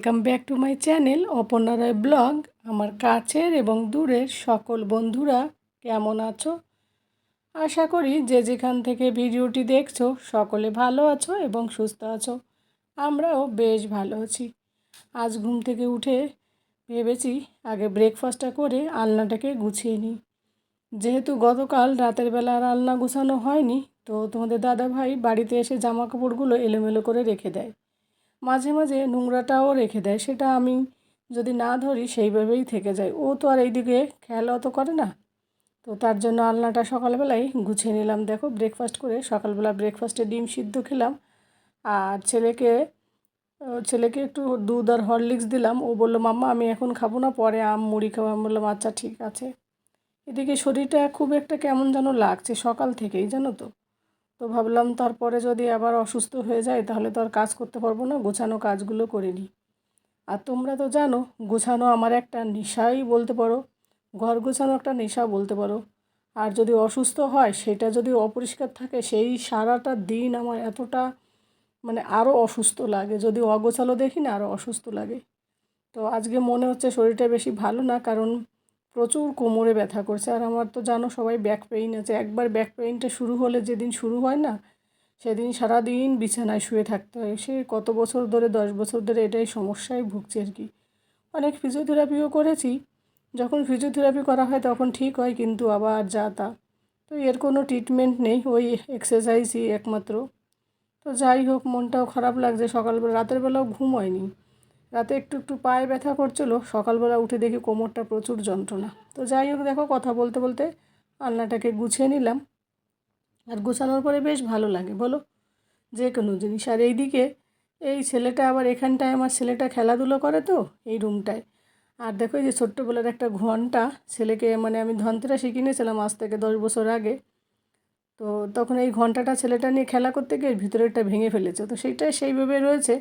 Welcome back to my channel Aparna Roy blog আমার কাছের এবং দূরের সকল বন্ধুরা কেমন আছো? আশা করি যে যেখান থেকে ভিডিওটি দেখছ, সকলে ভালো আছো এবং সুস্থ আছো। আমরাও বেশ ভালো আছি। আজ ঘুম থেকে উঠে ভেবেছি আগে ব্রেকফাস্টটা করে আলনাটাকে গুছিয়ে নিই। যেহেতু গতকাল রাতের বেলা আর আলনা গুছানো হয়নি, তো তোমাদের দাদা ভাই বাড়িতে এসে জামা কাপড়গুলো এলোমেলো করে রেখে দেয়। মাঝে মাঝে নোংরাটাও রেখে দেয়, সেটা আমি যদি না ধরি সেইভাবেই থেকে যায়। ও তো আর এইদিকে খেয়াল অত করে না। তো তার জন্য আলনাটা সকালবেলায় গুছিয়ে নিলাম। দেখো ব্রেকফাস্ট করে সকালবেলা ব্রেকফাস্টে ডিম সিদ্ধ খেলাম। আর ছেলেকে ছেলেকে একটু দুধ আর হরলিক্স দিলাম। ও বলল, মাম্মা, আমি এখন খাব না, পরে আম, মুড়ি খাব। আমি বললাম আচ্ছা ঠিক আছে। এদিকে শরীরটা খুব একটা কেমন যেন লাগছে সকাল থেকেই, জানো তো? তো ভাবলাম তারপরে যদি আবার অসুস্থ হয়ে যায়, তাহলে তো আর কাজ করতে পারব না, গোছানো কাজগুলো করে নিই। আর তোমরা তো জানো, গোছানো আমার একটা নেশাই বলতে পারো, ঘর গোছানো একটা নেশা বলতে পারো। আর যদি অসুস্থ হয়, সেটা যদি অপরিষ্কার থাকে, সেই সারাটা দিন আমার এতটা মানে আরও অসুস্থ লাগে। যদি অগোছালো দেখি না আরও অসুস্থ লাগে। তো আজকে মনে হচ্ছে শরীরটা বেশি ভালো না, কারণ প্রচুর কোমরে ব্যথা করছে। আর আমার তো জানো সবাই ব্যাক পেইন আছে। একবার ব্যাক পেইনটা শুরু হলে যেদিন শুরু হয় না, সেদিন সারাদিন বিছানায় শুয়ে থাকতে হয়। সে কত বছর ধরে, দশ বছর ধরে এটাই সমস্যায় ভুগছে আর কি। অনেক ফিজিওথেরাপিও করেছি। যখন ফিজিওথেরাপি করা হয় তখন ঠিক হয়, কিন্তু আবার যা তা। তো এর কোনো ট্রিটমেন্ট নেই, ওই এক্সারসাইজই একমাত্র। তো যাই হোক, মনটাও খারাপ লাগছে। সকালবেলা, রাতের বেলাও ঘুম হয়নি। রাতে একটু একটু পায়ে ব্যথা করছিল। সকালবেলা উঠে দেখি কোমরটা প্রচুর যন্ত্রণা। তো যাই হোক দেখো, কথা বলতে বলতে আলনাটাকে গুছিয়ে নিলাম। আর গুছানোর পরে বেশ ভালো লাগে, বলো? যে কোনো জিনিস। আর এইদিকে এই ছেলেটা আবার এখানটায়, আমার ছেলেটা খেলাধুলো করে তো, এই রুমটায়। আর দেখো এই যে ছোট্টবেলার একটা ঘণ্টা ছেলেকে মানে আমি ধনতেরাসে কিনেছিলাম আজ থেকে দশ বছর আগে। তো তখন এই ঘন্টাটা ছেলেটা নিয়ে খেলা করতে গিয়ে ভিতরেরটা ভেঙে ফেলেছে। তো সেইটাই সেইভাবে রয়েছে।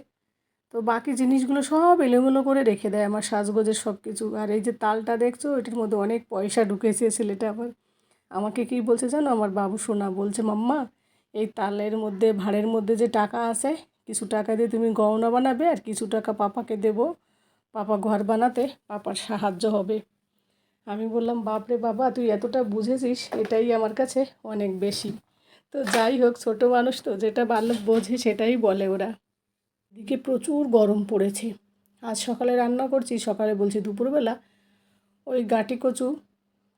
তো বাকি জিনিসগুলো সব এলোমেলো করে রেখে দেয় আমার সাজগোজের সব কিছু। আর এই যে তালটা দেখছ, এটির মধ্যে অনেক পয়সা ঢুকেছে ছেলেটা আবার। আমাকে কি বলছে জানো? আমার বাবু সোনা বলছে, মাম্মা, এই তালের মধ্যে, ভাড়ের মধ্যে যে টাকা আছে, কিছু টাকা দিয়ে তুমি গহনা বানাবে আর কিছু টাকা পাপাকে দেবো। পাপা ঘর বানাতে, পাপার সাহায্য হবে। আমি বললাম, বাপরে বাবা, তুই এতটা বুঝেছিস, এটাই আমার কাছে অনেক বেশি। তো যাই হোক, ছোটো মানুষ তো, যেটা বাল্য বোঝে সেটাই বলে ওরা। এদিকে প্রচুর গরম পড়েছে। আজ সকালে রান্না করছি, সকালে বলছি দুপুরবেলা ওই গাটি কচু,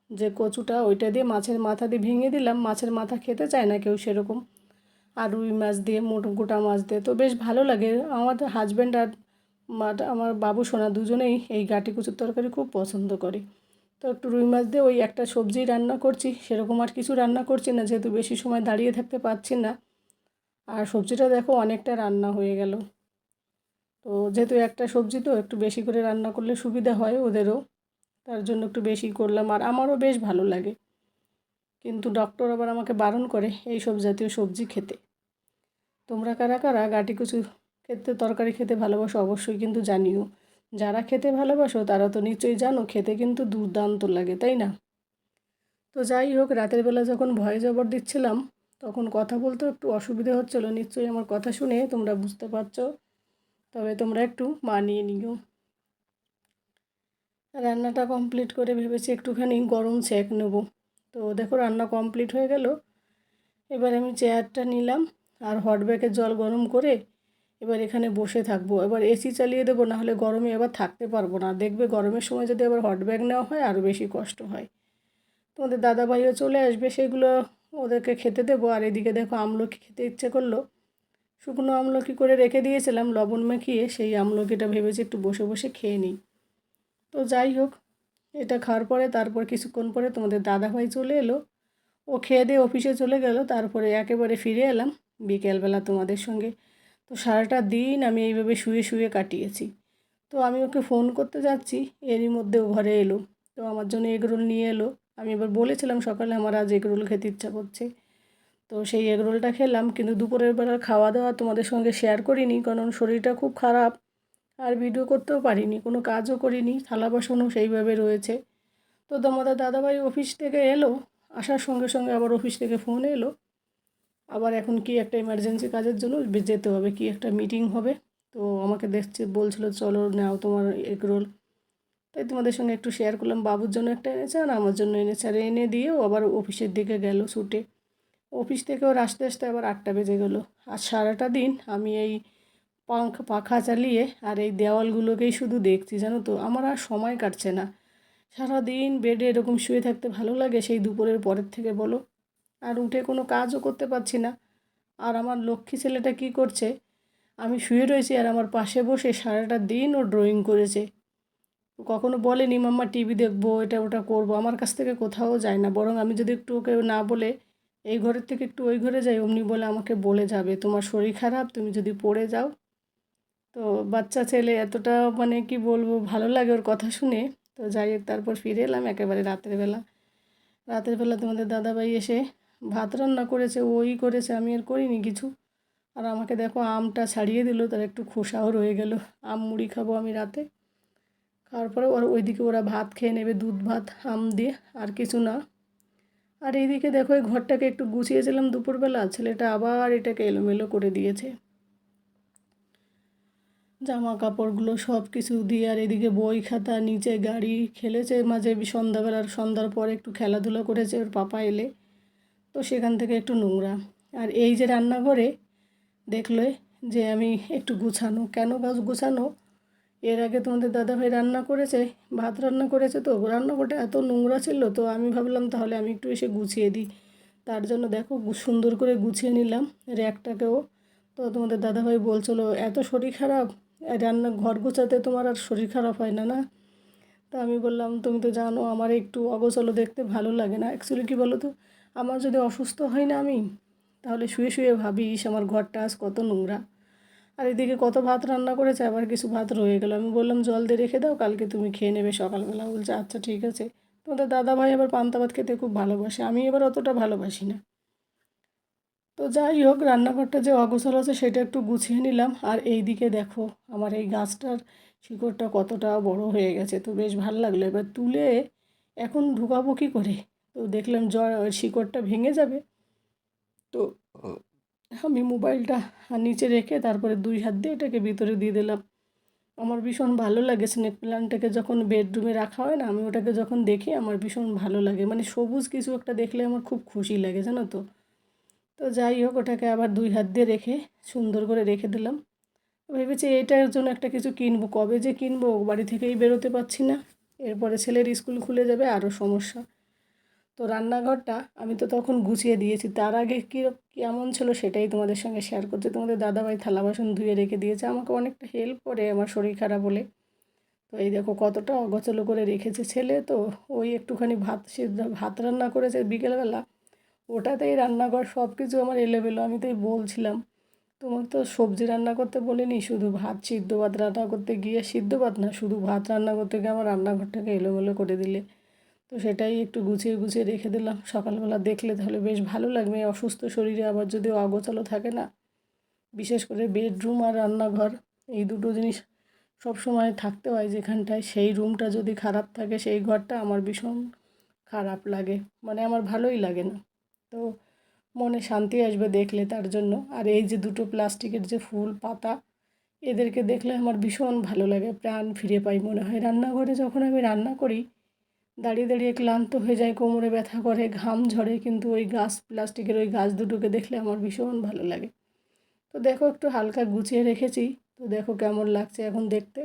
যে কচুটা ওইটা দিয়ে মাছের মাথা দিয়ে ভেঙে দিলাম, মাছের মাথা খেতে চায় না কেউ সেরকম। আর রুই মাছ দিয়ে, মোট গোটা মাছ দিয়ে তো বেশ ভালো লাগে। আমাদের হাজব্যান্ড আর আমার বাবু সোনা দুজনেই এই গাটি কচুর তরকারি খুব পছন্দ করে। তো একটু রুই মাছ দিয়ে ওই একটা সবজি রান্না করছি, সেরকম আর কিছু রান্না করছি না, যেহেতু বেশি সময় দাঁড়িয়ে থাকতে পারছি না। আর সবজিটা দেখো অনেকটা রান্না হয়ে গেল। তো যেহেতু একটা সবজি তো একটু বেশি করে রান্না করলে সুবিধা হয় ওদেরও, তার জন্য একটু বেশি করলাম আর আমারও বেশ ভালো লাগে। কিন্তু ডক্টর আবার আমাকে বারণ করে এই সব জাতীয় সবজি খেতে। তোমরা কারা কারা গাটি কুচু খেতে, তরকারি খেতে ভালোবাসো অবশ্যই কিন্তু জানিও। যারা খেতে ভালোবাসো তারা তো নিশ্চয়ই জানো, খেতে কিন্তু দুর্দান্ত লাগে, তাই না? তো যাই হোক, রাতের বেলা যখন ভয়ে জবর দিচ্ছিলাম, তখন কথা বলতেও একটু অসুবিধা হচ্ছিল। নিশ্চয়ই আমার কথা শুনে তোমরা বুঝতে পারছ তবে তোমরা একটু মানিয়ে নিও। রান্নাটা কমপ্লিট করে ভেবেছি একটুখানি গরম সেক নেব। তো দেখো রান্না কমপ্লিট হয়ে গেল। এবার আমি চেয়ারটা নিলাম আর হট ব্যাগের জল গরম করে এবার এখানে বসে থাকব। এবার এসি চালিয়ে দেবো, না হলে গরমে এবার থাকতে পারব না। দেখবে গরমের সময় যদি আবার হট ব্যাগ নেওয়া হয় আরও বেশি কষ্ট হয়। তোমাদের দাদাভাইও চলে আসবে, সেগুলো ওদেরকে খেতে দেবো। আর এদিকে দেখো আমলকি খেতে ইচ্ছে করল। শুকনো আমলকি করে রেখে দিয়েছিলাম, লবণ মাখিয়ে সেই আমলকিটা ভেবেছি একটু বসে বসে খেয়ে নিই। তো যাই হোক, এটা খাওয়ার পরে তারপর কিছুক্ষণ পরে তোমাদের দাদাভাই চলে এলো। ও খেয়ে দিয়ে অফিসে চলে গেল, তারপরে একেবারে ফিরে এলাম বিকেলবেলা তোমাদের সঙ্গে। তো সারাটা দিন আমি এইভাবে শুয়ে শুয়ে কাটিয়েছি। তো আমি ওকে ফোন করতে যাচ্ছি, এরই মধ্যে ও ঘরে এলো। তো আমার জন্য এগরোল নিয়ে এলো। আমি এবার বলেছিলাম সকালে আমার আজ এগরোল খেতে ইচ্ছা করছে। তো সেই এগরোলটা খেলাম, কিন্তু দুপুরের বেলার খাওয়া দাওয়া তোমাদের সঙ্গে শেয়ার করিনি, কারণ শরীরটা খুব খারাপ। আর ভিডিও করতেও পারিনি, কোনো কাজও করিনি, থালা বাসনও সেইভাবে রয়েছে। তো তোমাদের দাদাভাই অফিস থেকে এলো, আসার সঙ্গে সঙ্গে আবার অফিস থেকে ফোন এলো। আবার এখন কি একটা ইমার্জেন্সি কাজের জন্য যেতে হবে, কি একটা মিটিং হবে। তো আমাকে দেখছে, বলছিল, চলো নাও তোমার এগ রোল তাই তোমাদের সঙ্গে একটু শেয়ার করলাম। বাবুর জন্য একটা এনেছে, আর আমার জন্য এনেছে। আর এনে দিয়েও আবার অফিসের দিকে গেল ছুটে। অফিস থেকে ওর আসতে আসতে আবার আটটা বেজে গেলো। আর সারাটা দিন আমি এই পাখা পাখা চালিয়ে আর এই দেওয়ালগুলোকেই শুধু দেখছি, জানো তো? আমার আর সময় কাটছে না। সারাদিন বেডে এরকম শুয়ে থাকতে ভালো লাগে সেই দুপুরের পরের থেকে, বলো? আর উঠে কোনো কাজও করতে পারছি না। আর আমার লক্ষ্মী ছেলেটা কি করছে? আমি শুয়ে রয়েছি আর আমার পাশে বসে সারাটা দিন ও ড্রয়িং করেছে। কখনো বলেনি, মাম্মা টিভি দেখব, এটা ওটা করব। আমার কাছ থেকে কোথাও যায় না। বরং আমি যদি একটু ওকে না বলে এই ঘরের থেকে একটু ওই ঘরে যাই, অমনি বলে আমাকে বলে যাবে। তোমার শরীর খারাপ, তুমি যদি পড়ে যাও। তো বাচ্চা ছেলে এতটা মানে কি বলব, ভালো লাগে ওর কথা শুনে। তো যাই তারপর ফিরে এলাম একেবারে রাতের বেলা। রাতের বেলা তোমাদের দাদাভাই এসে ভাত রান্না করেছে, ওই করেছে, আমি আর করিনি কিছু। আর আমাকে দেখো আমটা ছাড়িয়ে দিল, তার একটু খোসাও রয়ে গেল। আম মুড়ি খাব আমি রাতে। খাওয়ার পরে ওর ওইদিকে ওরা ভাত খেয়ে নেবে, দুধ ভাত, আম দিয়ে, আর কিছু না। আর এইদিকে দেখো, এই ঘরটাকে একটু গুছিয়েছিলাম দুপুরবেলা। ছেলেটা আবার এটাকে এলোমেলো করে দিয়েছে। জামা কাপড়গুলো সব কিছু দিয়ে, আর এদিকে বই খাতা, নিচে গাড়ি খেলেছে মাঝে সন্ধ্যাবেলার, সন্ধ্যার পরে একটু খেলাধুলা করেছে, ওর পাপা এলে। তো সেখান থেকে একটু নোংরা। আর এই যে রান্নাঘরে, দেখলে যে আমি একটু গুছানো। কেন গাছ গুছানো? এর আগে তোমাদের দাদাভাই রান্না করেছে, ভাত রান্না করেছে তো, রান্নাঘরটা এত নোংরা ছিল তো আমি ভাবলাম তাহলে আমি একটু এসে গুছিয়ে দিই। তার জন্য দেখো সুন্দর করে গুছিয়ে নিলাম র্যাকটাকেও। তো তোমাদের দাদাভাই বলছিলো, এত শরীর খারাপ? রান্না ঘর গোছাতে তোমার আর শরীর খারাপ হয় না না? তো আমি বললাম, তুমি তো জানো আমার একটু অগোছালো দেখতে ভালো লাগে না। অ্যাকচুয়ালি কী বলো তো আমার যদি অসুস্থ হয় না আমি, তাহলে শুয়ে শুয়ে ভাবিস আমার ঘরটা আজ কত নোংরা। আর এদিকে কত ভাত রান্না করেছে? আবার কিছু ভাত রয়ে গেলো। আমি বললাম, জল দিয়ে রেখে দাও, কালকে তুমি খেয়ে নেবে সকালবেলা। বলছে আচ্ছা ঠিক আছে। তোমাদের দাদা ভাই আবার পান্তা ভাত খেতে খুব ভালোবাসে। আমি এবার অতটা ভালোবাসি না। তো যাই হোক, রান্নাঘরটা যে অগোছাল আছে, সেটা একটু গুছিয়ে নিলাম। আর এই দিকে দেখো, আমার এই গাছটার শিকড়টা কতটা বড় হয়ে গেছে। তো বেশ ভালো লাগল। এবার তুলে এখন ঢুকাবো কী করে? তো দেখলাম, জ্বর, শিকড়টা ভেঙে যাবে। তো আমি মোবাইলটা নিচে রেখে তারপরে দুই হাত দিয়ে এটাকে ভিতরে দিয়ে দিলাম। আমার ভীষণ ভালো লাগে স্নেক প্ল্যান্টটাকে যখন বেডরুমে রাখা হয় না, আমি ওটাকে যখন দেখি আমার ভীষণ ভালো লাগে। মানে সবুজ কিছু একটা দেখলে আমার খুব খুশি লাগে, জানো তো? তো যাই হোক, ওটাকে আবার দুই হাত দিয়ে রেখে সুন্দর করে রেখে দিলাম। ভেবেছি এটার জন্য একটা কিছু কিনবো। কবে যে কিনবো বাড়ি থেকেই বেরোতে পারছি না। এরপরে ছেলের স্কুল খুলে যাবে, আরও সমস্যা। তো রান্নাঘরটা আমি তো তখন গুছিয়ে দিয়েছি। তার আগে কী কেমন ছিল সেটাই তোমাদের সঙ্গে শেয়ার করছে। তোমাদের দাদাভাই থালা বাসন ধুয়ে রেখে দিয়েছে। আমাকে অনেকটা হেল্প করে আমার শরীর খারাপ বলে তো এই দেখো কতটা অগোছলো করে রেখেছে ছেলে তো। ওই একটুখানি ভাত সিদ্ধ, ভাত রান্না করেছে বিকেলবেলা। ওটাতেই রান্নাঘর সব কিছু আমার এলোমেলো। আমি তাই বলছিলাম, তোমার তো সবজি রান্না করতে বলিনি, শুধু ভাত সিদ্ধ ভাত রান্না করতে গিয়ে সিদ্ধ ভাত না, শুধু ভাত রান্না করতে গিয়ে আমার রান্নাঘরটাকে এলোমেলো করে দিলে। তো সেটাই একটু গুছিয়ে গুছিয়ে রেখে দিলাম। সকালবেলা দেখলে তাহলে বেশ ভালো লাগবে। অসুস্থ শরীরে আবার যদি অগোছালো থাকে না, বিশেষ করে বেডরুম আর রান্নাঘর, এই দুটো জিনিস সব সময় থাকতে হয় যেখানটায়। সেই রুমটা যদি খারাপ থাকে, সেই ঘরটা আমার ভীষণ খারাপ লাগে। মানে আমার ভালোই লাগে না। তো মনে শান্তি আসবে দেখলে তার জন্য। আর এই যে দুটো প্লাস্টিকের যে ফুল পাতা, এদেরকে দেখলে আমার ভীষণ ভালো লাগে। প্রাণ ফিরে পাই মনে হয়। রান্নাঘরে যখন আমি রান্না করি দাঁড়িয়ে দাঁড়িয়ে ক্লান্ত হয়ে যায়, কোমরে ব্যথা করে, ঘাম ঝরে, কিন্তু ওই গাছ, প্লাস্টিকের ওই গাছ দুটোকে দেখলে আমার ভীষণ ভালো লাগে। তো দেখো, একটু হালকা গুছিয়ে রেখেছি। তো দেখো কেমন লাগছে এখন দেখতে।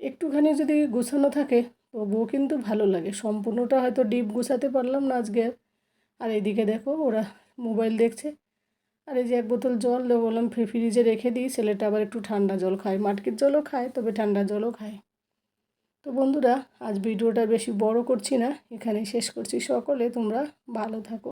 একটুখানি যদি গুছানো থাকে, তবুও কিন্তু ভালো লাগে। সম্পূর্ণটা হয়তো ডিপ গুছাতে পারলাম না আজকে। আর এদিকে দেখো, ওরা মোবাইল দেখছে। আর এই যে এক বোতল জল দেবো বললাম ফ্রি ফ্রিজে রেখে দিই। ছেলেটা আবার একটু ঠান্ডা জল খায়। মাটকির জলও খায়, তবে ঠান্ডা জলও খায়। তো বন্ধুরা, আজ ভিডিওটা বেশি বড় করছি না এখানে শেষ করছি। সকলে তোমরা ভালো থাকো।